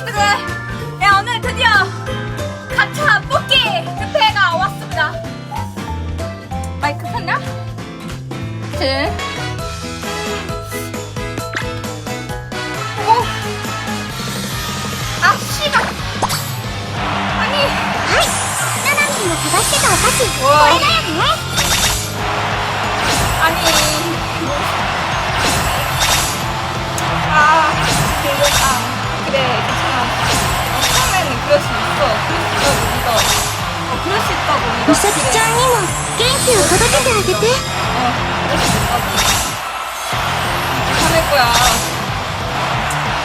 친구들 네 오늘 드디어 가차 뽑기 집회가 왔습니다. 마이크 켰나? 네. 아, 아니. 아, 아 그래. 처음에는 그럴 수 있어 그럴 수 있다고 믿어 어 그럴 수 있다고 믿어 みさきちゃんにも元気を届けてあげて 어 그럴 수 있다고 괜찮을 거야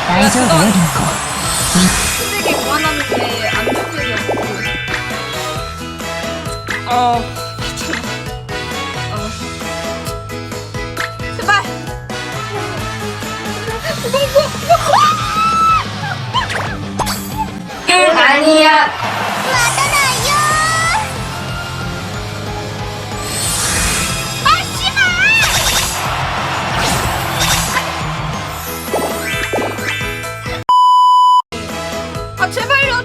大丈夫よリンコ 아니야. 와다나요. 마시마. 아 제발요.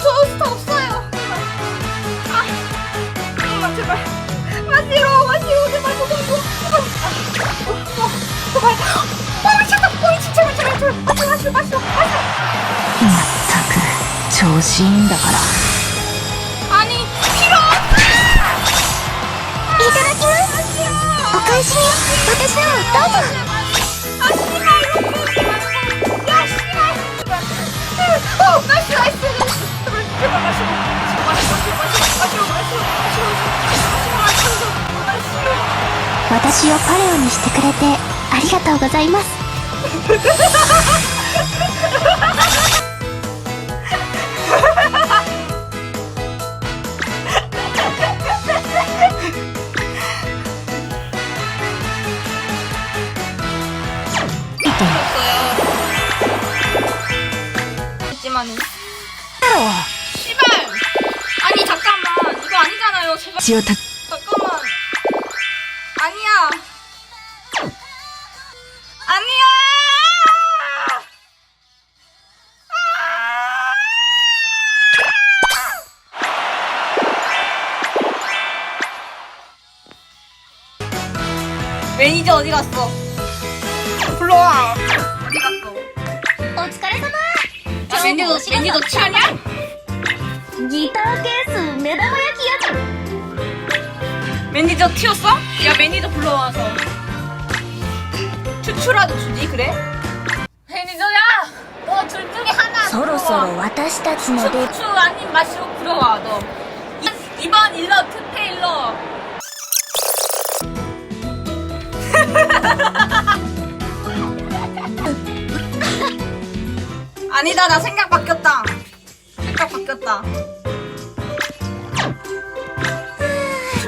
調子いいんだから。兄ピロいただきます。お返しに私のをどうぞ私をパレオにしてくれてありがとうございます。 5만원 씨발! 아니 잠깐만. 이거 아니잖아요. 제발 지오타 잠깐만. 아니야. 아니야! 아! 매니저 어디 갔어? 불러와. 어디 갔어? 어, 疲れ様 아, 매니저 매니저 취하냐? ギターケース目玉焼きや 매니저 튀었어? 야 매니저 불러와서 추추라도 주지 그래? 매니저야 너 둘 중에 하나 そろそろ私たちの出 추추 아닌 마시로 불러와 너 이, 이번 일러 특패 일러 아니다 나 생각 바뀌었다 생각 바뀌었다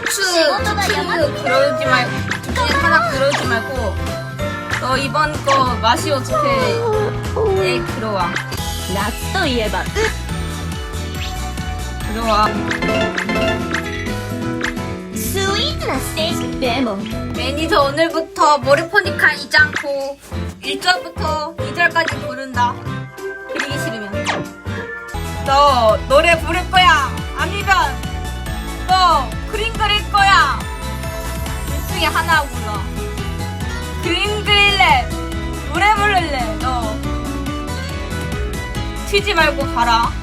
추추仕事が 추추 山 그러지 말고 둘 중에 하나 그러지 말고 너 이번 거 마시오 특패에 들어와 夏といえば 들어와 スイーツなステージでも 매니저 오늘부터 모리포니카 이장코 1절부터 2절까지 부른다. 그리기 싫으면. 너 노래 부를 거야. 아니면 너 그림 그릴 거야. 둘 중에 하나 불러. 그림 그릴래. 노래 부를래. 너 튀지 말고 가라.